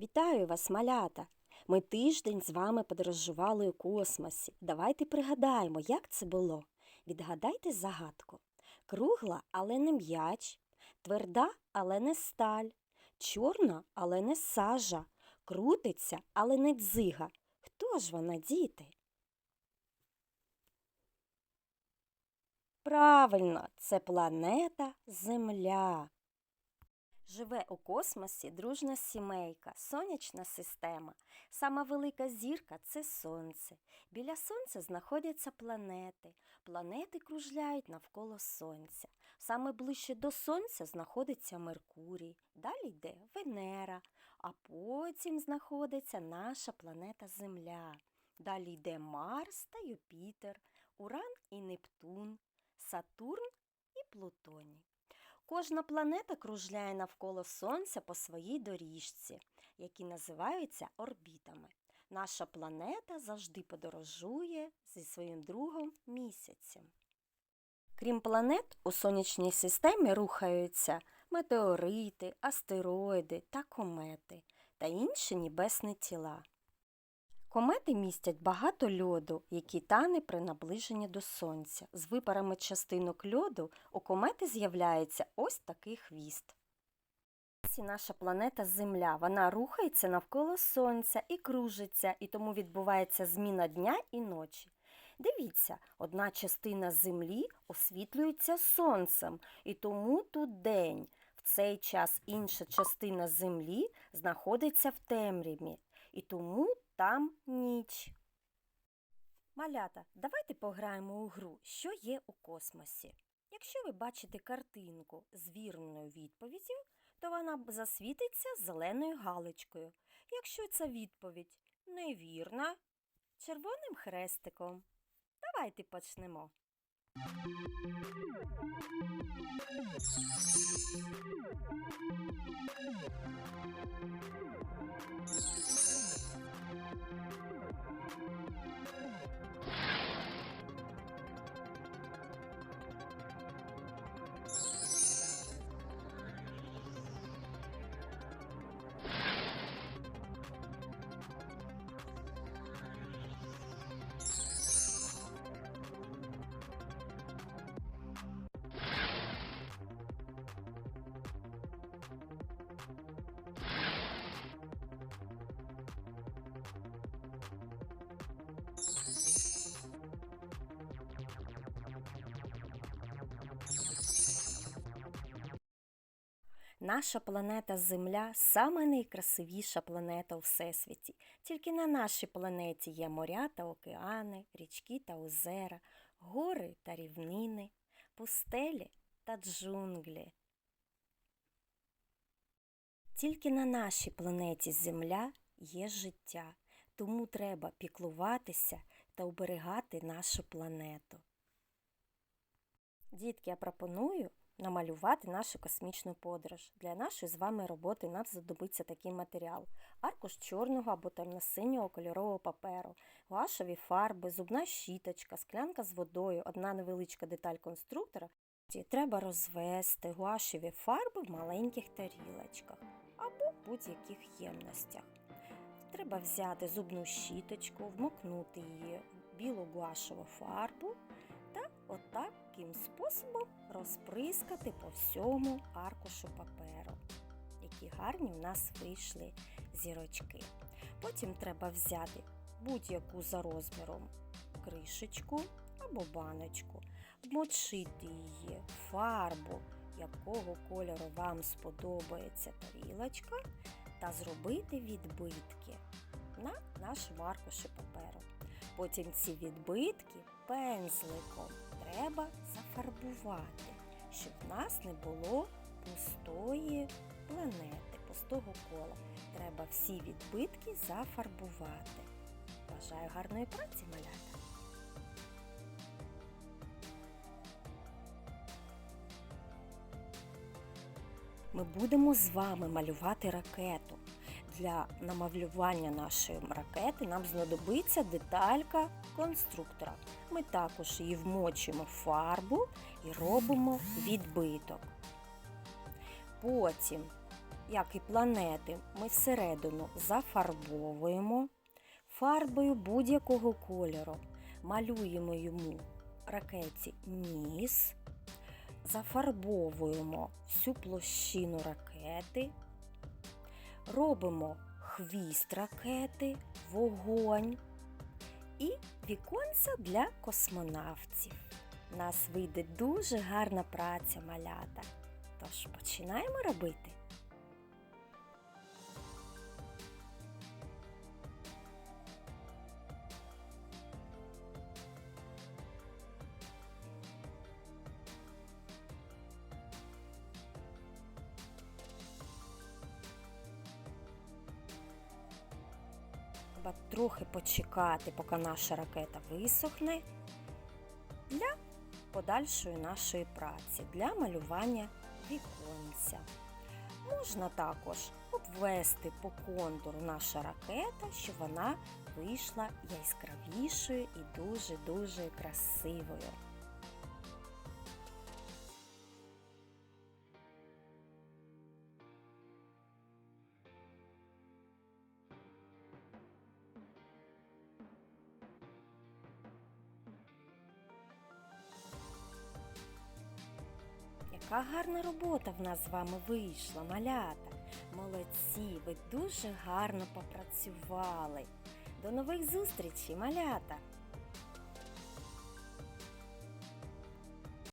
Вітаю вас, малята! Ми тиждень з вами подорожували у космосі. Давайте пригадаємо, як це було. Відгадайте загадку. Кругла, але не м'яч, тверда, але не сталь, чорна, але не сажа, крутиться, але не дзига. Хто ж вона, діти? Правильно, це планета Земля. Живе у космосі дружна сімейка, сонячна система. Сама велика зірка це сонце. Біля сонця знаходяться планети. Планети кружляють навколо сонця. Саме ближче до сонця знаходиться Меркурій, далі йде Венера, а потім знаходиться наша планета Земля. Далі йде Марс та Юпітер, Уран і Нептун, Сатурн і Плутоній. Кожна планета кружляє навколо Сонця по своїй доріжці, які називаються орбітами. Наша планета завжди подорожує зі своїм другом місяцем. Крім планет, у сонячній системі рухаються метеорити, астероїди та комети та інші небесні тіла. Комети містять багато льоду, який тане при наближенні до сонця. З випарами частинок льоду у комети з'являється ось такий хвіст. Наша планета Земля. Вона рухається навколо сонця і кружиться, і тому відбувається зміна дня і ночі. Дивіться, одна частина Землі освітлюється сонцем, і тому тут день. В цей час інша частина Землі знаходиться в темряві, і тому там ніч. Малята, давайте пограємо у гру, що є у космосі. Якщо ви бачите картинку з вірною відповіддю, то вона засвітиться зеленою галочкою. Якщо ця відповідь невірна, червоним хрестиком. Давайте почнемо. Наша планета Земля сама найкрасивіша планета у Всесвіті. Тільки на нашій планеті є моря та океани, річки та озера, гори та рівнини, пустелі та джунглі. Тільки на нашій планеті Земля є життя, тому треба піклуватися та оберігати нашу планету. Дітки, я пропоную намалювати нашу космічну подорож. Для нашої з вами роботи нам знадобиться такий матеріал: аркуш чорного або темно-синього кольорового паперу, гуашеві фарби, зубна щіточка, склянка з водою, одна невеличка деталь конструктора. Треба розвести гуашеві фарби в маленьких тарілочках або будь-яких ємностях. Треба взяти зубну щіточку, вмокнути її в білу гуашеву фарбу отаким способом розприскати по всьому аркушу паперу, які гарні в нас вийшли зірочки. Потім треба взяти будь-яку за розміром кришечку або баночку, вмочити її фарбу, якого кольору вам сподобається тарілочка, та зробити відбитки на нашому аркуші паперу. Потім ці відбитки пензликом треба зафарбувати, щоб в нас не було пустої планети, пустого кола. Треба всі відбитки зафарбувати. Бажаю гарної праці, малята! Ми будемо з вами малювати ракету. Для намалювання нашої ракети нам знадобиться деталька конструктора. Ми також її вмочуємо в фарбу і робимо відбиток. Потім як і планети, ми всередину зафарбовуємо фарбою будь-якого кольору. Малюємо йому ракеті ніс, зафарбовуємо всю площину ракети, робимо хвіст ракети, вогонь і віконця для космонавтів. У нас вийде дуже гарна праця малята. Тож починаємо робити. Треба трохи почекати, поки наша ракета висохне для подальшої нашої праці, для малювання віконця. Можна також обвести по контуру наша ракета, щоб вона вийшла яскравішою і дуже-дуже красивою. Яка гарна робота в нас з вами вийшла, малята. Молодці, ви дуже гарно попрацювали. До нових зустрічей, малята!